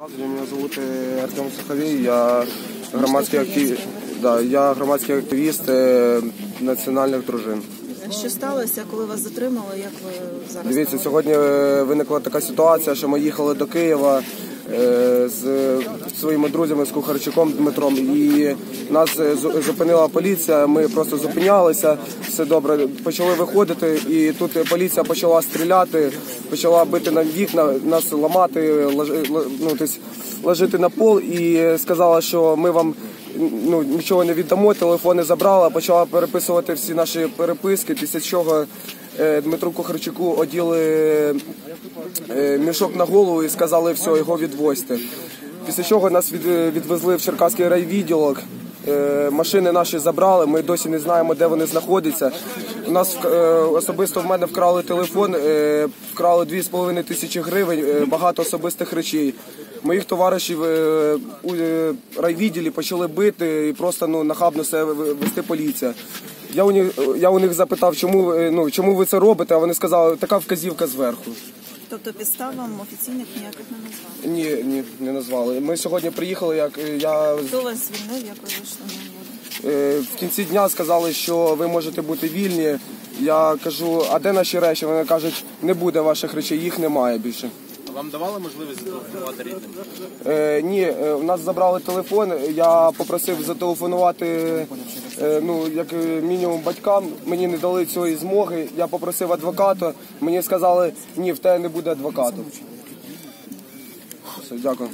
Меня зовут Артем Суховей, я громадський актив... да, я громадський активіст е, національних дружин. Що сталося, коли вас затримали? Як ви зараз? Дивіться, сьогодні е, виникла така ситуація, що ми їхали до Києва е, з своїми друзями з Кухарчуком Дмитром, і нас зупинила поліція. Ми просто зупинялися, все добре. Почали виходити, і тут поліція почала стріляти, почала бити нам вікна, нас ламати, ну, тобто, ложити на пол і сказала, що ми вам. Ну нічого не віддамо, телефони забрала, почала переписувати всі наші переписки. Після чого е, Дмитру Кухарчуку оділи е, мішок на голову і сказали, все, його відвозьте. Після чого нас від, відвезли в Черкаський райвідділок. Е, Машини наші забрали, ми досі не знаємо, де вони знаходяться. У нас е, особисто в мене вкрали телефон, е, вкрали 2,5 тисячі гривень, е, багато особистих речей. Моїх товаришів у райвідділі почали бити і просто ну, нахабно себе вести поліція. Я у них, я у них запитав, чому, ну, чому ви це робите, а вони сказали, така вказівка зверху. Тобто підстав вам офіційних ніяких не назвали. Ні, ні, не назвали. Ми сьогодні приїхали, як е, я Хто вас звільнив, як ви вийшли на? Е, В кінці дня сказали, що ви можете бути вільні. Я кажу, а де наші речі? Вони кажуть, не буде ваших речей, їх немає більше. Вам давали можливість зателефонувати рідним? Е, ні, е, у нас забрали телефон. Я попросив зателефонувати е, ну, як е, мінімум батькам. Мені не дали цієї змоги. Я попросив адвоката. Мені сказали, ні, в тебе не буде адвокату. Все, дякую.